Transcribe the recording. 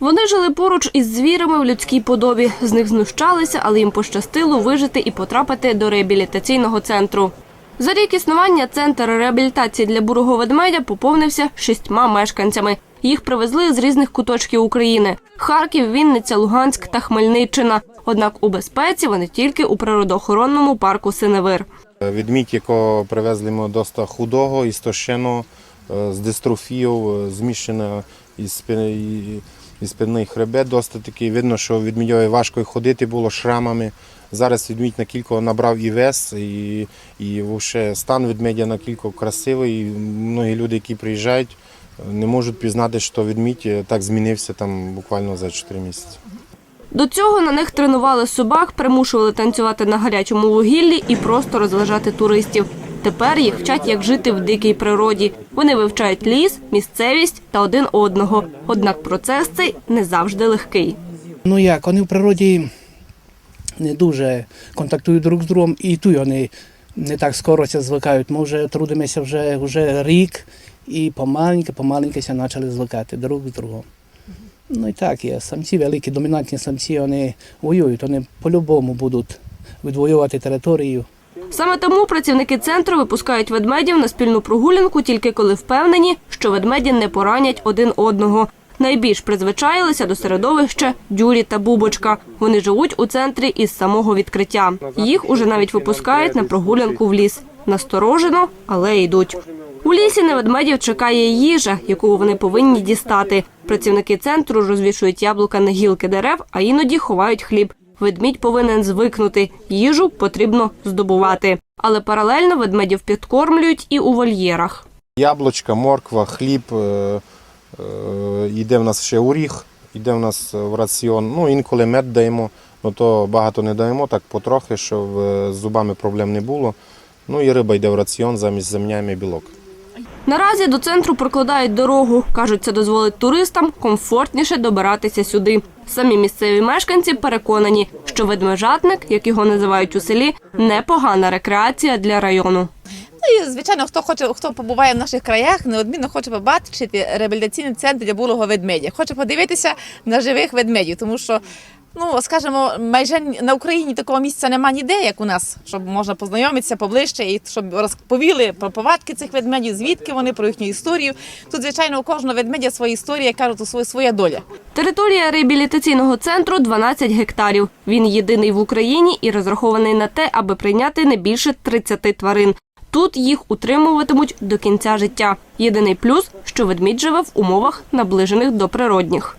Вони жили поруч із звірами в людській подобі. З них знущалися, але їм пощастило вижити і потрапити до реабілітаційного центру. За рік існування центр реабілітації для бурого ведмедя поповнився шістьма мешканцями. Їх привезли з різних куточків України: Харків, Вінниця, Луганськ та Хмельниччина. Однак у безпеці вони тільки у природоохоронному парку Синевир. Відмідь, якого привезли ми досить худого, істощеного, е, з дистрофією, е, зміщена із, і- спинний хребет. Досить такий видно, що відмідьові важко й ходити було шрамами. Зараз відмідь на кілько набрав і вес, і, і вовше стан відмедя на кілько красивий. І многі люди, які приїжджають, не можуть пізнати, що відмідь е, так змінився там буквально за 4 місяці. До цього на них тренували собак, примушували танцювати на гарячому вугіллі і просто розважати туристів. Тепер їх вчать, як жити в дикій природі. Вони вивчають ліс, місцевість та один одного. Однак процес цей не завжди легкий. Ну як, вони в природі не дуже контактують друг з другом, і тут вони не так скоро звикають. Ми вже трудимося вже, вже рік і помаленьки, помаленьки почали звикати друг з другом. Ну і так є. Самці великі, домінантні самці, вони воюють, вони по-любому будуть відвоювати територію. Саме тому працівники центру випускають ведмедів на спільну прогулянку тільки коли впевнені, що ведмеді не поранять один одного. Найбільш призвичаїлися до середовища дюрі та бубочка. Вони живуть у центрі із самого відкриття. Їх уже навіть випускають на прогулянку в ліс. Насторожено, але йдуть. У лісі на ведмедів чекає їжа, яку вони повинні дістати. Працівники центру розвішують яблука на гілки дерев, а іноді ховають хліб. Ведмідь повинен звикнути. Їжу потрібно здобувати. Але паралельно ведмедів підкормлюють і у вольєрах. Яблучка, морква, хліб, е, е, йде в нас ще оріг, йде в нас в раціон. Ну, інколи мед даємо, але то багато не даємо, так потрохи, щоб е, з зубами проблем не було. Ну і риба йде в раціон замість земнями білок. Наразі до центру прокладають дорогу. Кажуть, це дозволить туристам комфортніше добиратися сюди. Самі місцеві мешканці переконані, що ведмежатник, як його називають у селі, непогана рекреація для району. Ну і звичайно, хто хоче, хто побуває в наших краях, неодмінно хоче побачити реабілітаційний центр для булого ведмедя. Хоче подивитися на живих ведмедів, тому що. Ну, скажімо, майже на Україні такого місця нема ніде, як у нас, щоб можна познайомитися поближче і щоб розповіли про повадки цих ведмедів, звідки вони, про їхню історію. Тут, звичайно, у кожного ведмедя своя історія, кажуть, своя доля. Територія реабілітаційного центру 12 гектарів. Він єдиний в Україні і розрахований на те, аби прийняти не більше 30 тварин. Тут їх утримуватимуть до кінця життя. Єдиний плюс, що ведмідь живе в умовах, наближених до природних.